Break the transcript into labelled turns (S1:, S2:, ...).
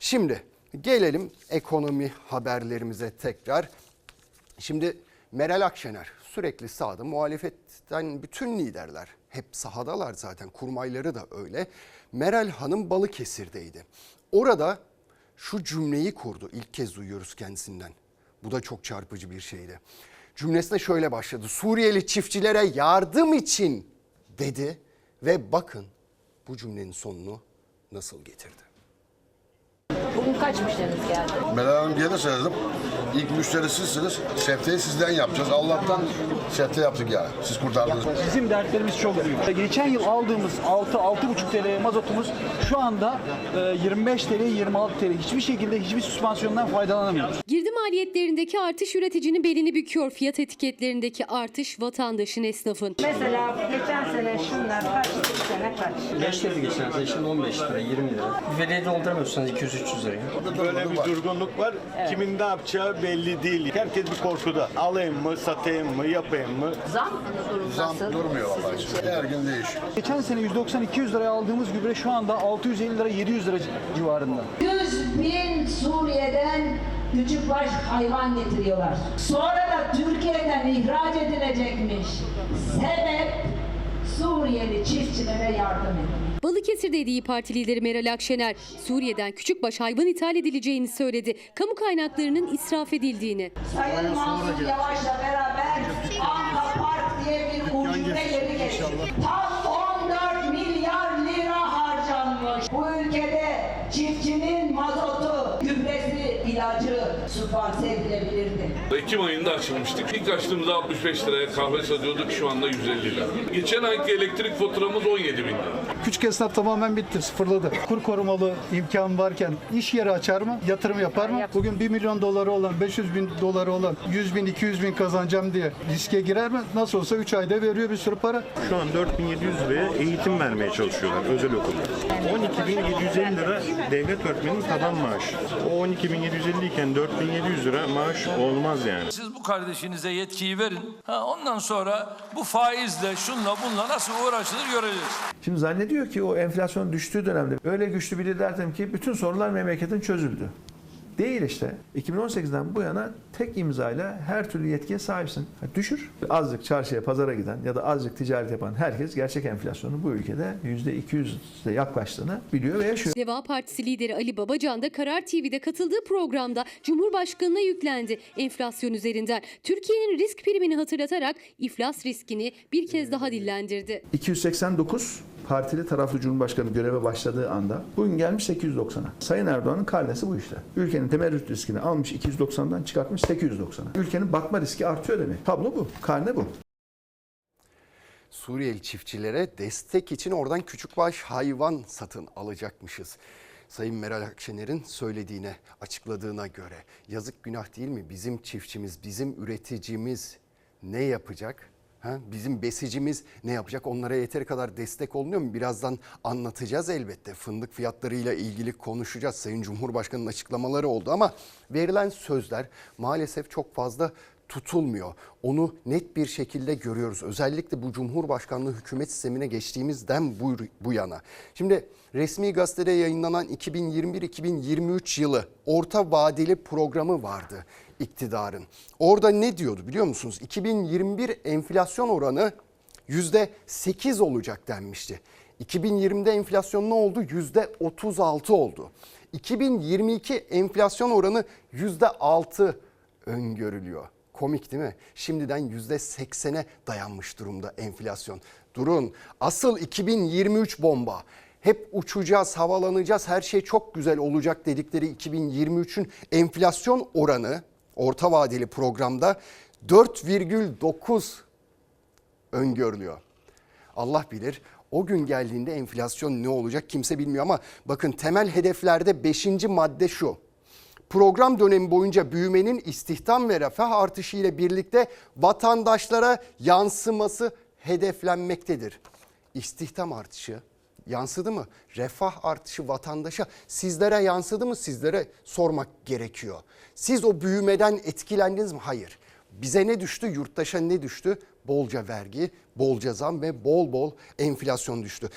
S1: Şimdi gelelim ekonomi haberlerimize tekrar. Şimdi Meral Akşener sürekli sahada muhalefetten bütün liderler hep sahadalar zaten kurmayları da öyle. Meral Hanım Balıkesir'deydi. Orada şu cümleyi kurdu. İlk kez duyuyoruz kendisinden. Bu da çok çarpıcı bir şeydi. Cümlesine şöyle başladı. Suriyeli çiftçilere yardım için dedi ve bakın bu cümlenin sonunu nasıl getirdi.
S2: Kaç müşteriniz geldi?
S3: Meral Hanım diye de söyledim. İlk müşteri sizsiniz. Sefteyi sizden yapacağız. Allah'tan sefte yaptık ya. Siz kurtardınız.
S4: Bizim dertlerimiz çok büyük. Geçen yıl aldığımız 6-6,5 TL mazotumuz şu anda e, 25 TL, 26 TL. Hiçbir şekilde hiçbir süspansiyondan faydalanamıyoruz.
S5: Girdi maliyetlerindeki artış üreticinin belini büküyor. Fiyat etiketlerindeki artış vatandaşın esnafın.
S6: Mesela geçen sene şunlar kaç, sene kaç?
S7: 5 liraydı geçen sene, şimdi 15 lira, 20 lira. Veliye dolduramıyorsunuz 200-300 liraya.
S8: Böyle bir durgunluk var. Kimin ne yapacağı belli değil. Herkes bir korkuda. Alayım mı, satayım mı, yapayım mı?
S6: Zam durum
S3: Zam
S6: nasıl?
S3: durmuyor vallahi. Her gün değişiyor.
S4: Geçen sene 190-200 liraya aldığımız gübre şu anda 650 lira, 700 lira civarında.
S9: 100 bin Suriye'den küçük baş hayvan getiriyorlar. Sonra da Türkiye'den ihraç edilecekmiş. Sebep Suriyeli çiftçilere yardım etmek.
S5: Balıkesir'de İYİ Parti lideri Meral Akşener, Suriye'den küçükbaş hayvan ithal edileceğini söyledi. Kamu kaynaklarının israf edildiğini.
S9: Sayın Mansur Yavaş'la beraber Anka Park diye bir ucube yeri geçti. Tam 14 milyar lira harcanmış. Bu ülkede çiftçinin mazotu, ilacı sübvanse edilebilirdi.
S10: Ekim ayında açılmıştık. İlk açtığımızda 65 liraya kahve satıyorduk şu anda 150 lira. Geçen ayki elektrik faturamız 17 bin lira.
S4: Küçük esnaf tamamen bitti, sıfırladı. Kur korumalı imkan varken iş yeri açar mı, yatırım yapar mı? Bugün 1 milyon doları olan, 500 bin doları olan 100 bin, 200 bin kazanacağım diye riske girer mi? Nasıl olsa 3 ayda veriyor bir sürü para.
S8: Şu an 4700 liraya eğitim vermeye çalışıyorlar özel okulda. 12750 lira devlet öğretmeninin taban maaşı. O 12750 iken 4700 lira maaş olmaz yani.
S11: Siz bu kardeşinize yetkiyi verin. Ha, ondan sonra bu faizle şunla bunla nasıl uğraşılır göreceğiz.
S12: Şimdi zannediyor ki o enflasyon düştüğü dönemde öyle güçlü bir liderdim ki bütün sorunlar memleketin çözüldü. Değil işte. 2018'den bu yana tek imzayla her türlü yetkiye sahipsin. Ha, Düşür. Azıcık çarşıya, pazara giden ya da azıcık ticaret yapan herkes gerçek enflasyonun bu ülkede %200'e yaklaştığını biliyor ve yaşıyor.
S5: Deva Partisi lideri Ali Babacan da Karar TV'de katıldığı programda Cumhurbaşkanı'na yüklendi enflasyon üzerinden. Türkiye'nin risk primini hatırlatarak iflas riskini bir kez daha dillendirdi.
S12: 289 partili taraflı Cumhurbaşkanı göreve başladığı anda bugün gelmiş 890'a. Sayın Erdoğan'ın karnesi bu işte. Ülkenin temerrüt riskini almış 290'dan çıkartmış 890'a. Ülkenin batma riski artıyor demek. Tablo bu. Karne bu.
S1: Suriyeli çiftçilere destek için oradan küçükbaş hayvan satın alacakmışız. Sayın Meral Akşener'in söylediğine, açıkladığına göre yazık günah değil mi? Bizim çiftçimiz, bizim üreticimiz ne yapacak? Ha? Bizim besicimiz ne yapacak? Onlara yeteri kadar destek olunuyor mu? Birazdan anlatacağız elbette. Fındık fiyatlarıyla ilgili konuşacağız. Sayın Cumhurbaşkanı'nın açıklamaları oldu ama verilen sözler maalesef çok fazla tutulmuyor. Onu net bir şekilde görüyoruz. Özellikle bu Cumhurbaşkanlığı hükümet sistemine geçtiğimizden bu, bu yana. Şimdi resmi gazetede yayınlanan 2021-2023 yılı orta vadeli programı vardı iktidarın. Orada ne diyordu biliyor musunuz? 2021 enflasyon oranı %8 olacak denmişti. 2020'de enflasyon ne oldu? %36 oldu. 2022 enflasyon oranı %6 öngörülüyor. Komik değil mi? Şimdiden %80'e dayanmış durumda enflasyon. Durun. Asıl 2023 bomba. Hep uçacağız, havalanacağız, her şey çok güzel olacak dedikleri 2023'ün enflasyon oranı orta vadeli programda 4,9 öngörülüyor. Allah bilir o gün geldiğinde enflasyon ne olacak kimse bilmiyor ama bakın temel hedeflerde 5. madde şu. Program dönemi boyunca büyümenin istihdam ve refah artışı ile birlikte vatandaşlara yansıması hedeflenmektedir. İstihdam artışı yansıdı mı? Refah artışı vatandaşa sizlere yansıdı mı? Sizlere sormak gerekiyor. Siz o büyümeden etkilendiniz mi? Hayır. Bize ne düştü? Yurttaşa ne düştü? Bolca vergi, bolca zam ve bol bol enflasyon düştü.